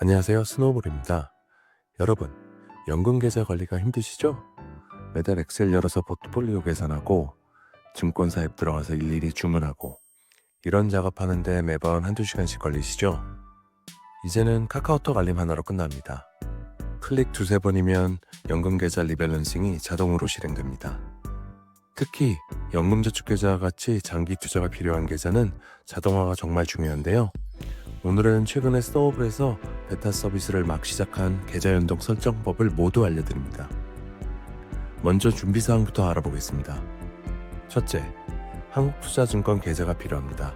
안녕하세요. 스노우볼입니다. 여러분, 연금 계좌 관리가 힘드시죠? 매달 엑셀 열어서 포트폴리오 계산하고 증권사 앱 들어가서 일일이 주문하고 이런 작업하는데 매번 한두 시간씩 걸리시죠? 이제는 카카오톡 알림 하나로 끝납니다. 클릭 두세 번이면 연금 계좌 리밸런싱이 자동으로 실행됩니다. 특히 연금저축 계좌와 같이 장기 투자가 필요한 계좌는 자동화가 정말 중요한데요. 오늘은 최근에 스노우블에서 베타 서비스를 막 시작한 계좌 연동 설정법을 모두 알려드립니다. 먼저 준비사항부터 알아보겠습니다. 첫째, 한국투자증권 계좌가 필요합니다.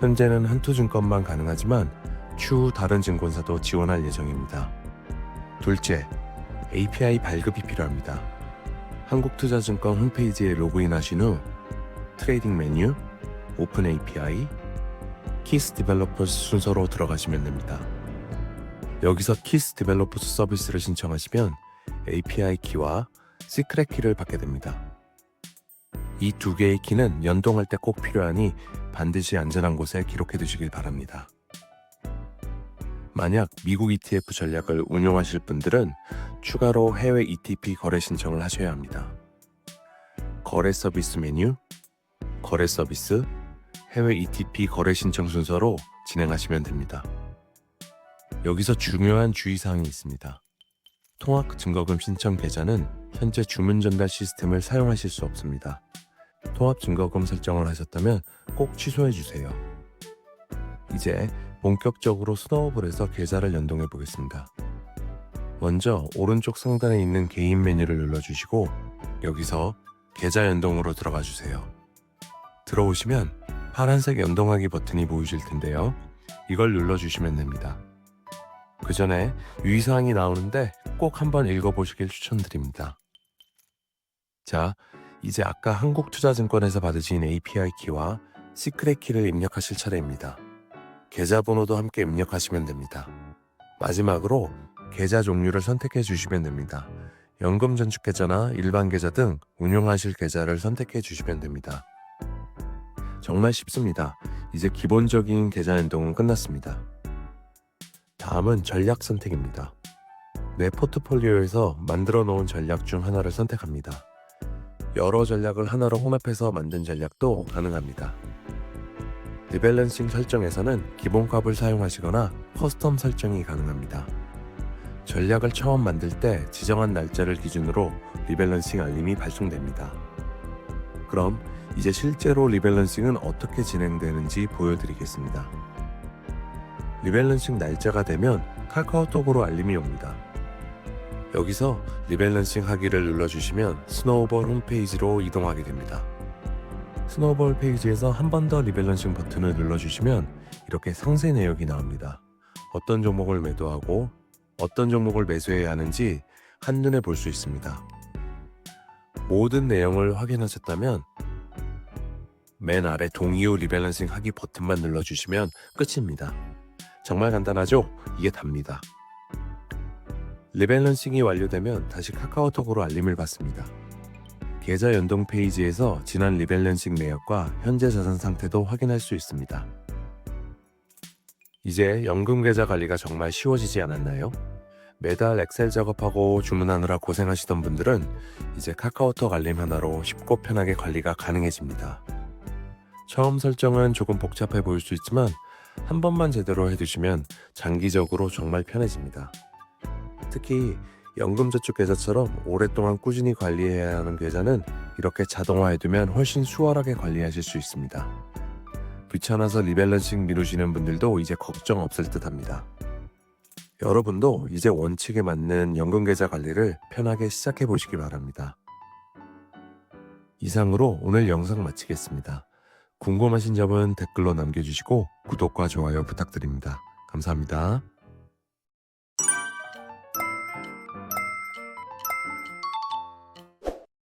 현재는 한투증권만 가능하지만 추후 다른 증권사도 지원할 예정입니다. 둘째, API 발급이 필요합니다. 한국투자증권 홈페이지에 로그인하신 후 트레이딩 메뉴, 오픈 API, 키스 디벨로퍼스 순서로 들어가시면 됩니다. 여기서 키스 디벨로퍼스 서비스를 신청하시면 API 키와 시크릿 키를 받게 됩니다. 이 두 개의 키는 연동할 때 꼭 필요하니 반드시 안전한 곳에 기록해 두시길 바랍니다. 만약 미국 ETF 전략을 운용하실 분들은 추가로 해외 ETP 거래 신청을 하셔야 합니다. 거래 서비스 메뉴, 거래 서비스, 해외 ETP 거래 신청 순서로 진행하시면 됩니다. 여기서 중요한 주의사항이 있습니다. 통합 증거금 신청 계좌는 현재 주문 전달 시스템을 사용하실 수 없습니다. 통합 증거금 설정을 하셨다면 꼭 취소해 주세요. 이제 본격적으로 스노우볼에서 계좌를 연동해 보겠습니다. 먼저 오른쪽 상단에 있는 개인 메뉴를 눌러주시고 여기서 계좌 연동으로 들어가 주세요. 들어오시면 파란색 연동하기 버튼이 보이실 텐데요. 이걸 눌러주시면 됩니다. 그 전에 유의사항이 나오는데 꼭 한번 읽어보시길 추천드립니다. 자, 이제 아까 한국투자증권에서 받으신 API 키와 시크릿 키를 입력하실 차례입니다. 계좌번호도 함께 입력하시면 됩니다. 마지막으로 계좌 종류를 선택해 주시면 됩니다. 연금저축계좌나 일반 계좌 등 운용하실 계좌를 선택해 주시면 됩니다. 정말 쉽습니다. 이제 기본적인 계좌 연동은 끝났습니다. 다음은 전략 선택입니다. 내 포트폴리오에서 만들어 놓은 전략 중 하나를 선택합니다. 여러 전략을 하나로 혼합해서 만든 전략도 가능합니다. 리밸런싱 설정에서는 기본 값을 사용하시거나 커스텀 설정이 가능합니다. 전략을 처음 만들 때 지정한 날짜를 기준으로 리밸런싱 알림이 발송됩니다. 그럼 이제 실제로 리밸런싱은 어떻게 진행되는지 보여드리겠습니다. 리밸런싱 날짜가 되면 카카오톡으로 알림이 옵니다. 여기서 리밸런싱 하기를 눌러주시면 스노우볼 홈페이지로 이동하게 됩니다. 스노우볼 페이지에서 한 번 더 리밸런싱 버튼을 눌러주시면 이렇게 상세 내역이 나옵니다. 어떤 종목을 매도하고 어떤 종목을 매수해야 하는지 한눈에 볼 수 있습니다. 모든 내용을 확인하셨다면 맨 아래 동의 후 리밸런싱 하기 버튼만 눌러주시면 끝입니다. 정말 간단하죠? 이게 답니다. 리밸런싱이 완료되면 다시 카카오톡으로 알림을 받습니다. 계좌 연동 페이지에서 지난 리밸런싱 내역과 현재 자산 상태도 확인할 수 있습니다. 이제 연금 계좌 관리가 정말 쉬워지지 않았나요? 매달 엑셀 작업하고 주문하느라 고생하시던 분들은 이제 카카오톡 알림 하나로 쉽고 편하게 관리가 가능해집니다. 처음 설정은 조금 복잡해 보일 수 있지만 한 번만 제대로 해두시면 장기적으로 정말 편해집니다. 특히 연금저축 계좌처럼 오랫동안 꾸준히 관리해야 하는 계좌는 이렇게 자동화해두면 훨씬 수월하게 관리하실 수 있습니다. 귀찮아서 리밸런싱 미루시는 분들도 이제 걱정 없을 듯 합니다. 여러분도 이제 원칙에 맞는 연금계좌 관리를 편하게 시작해 보시기 바랍니다. 이상으로 오늘 영상 마치겠습니다. 궁금하신 점은 댓글로 남겨주시고 구독과 좋아요 부탁드립니다. 감사합니다.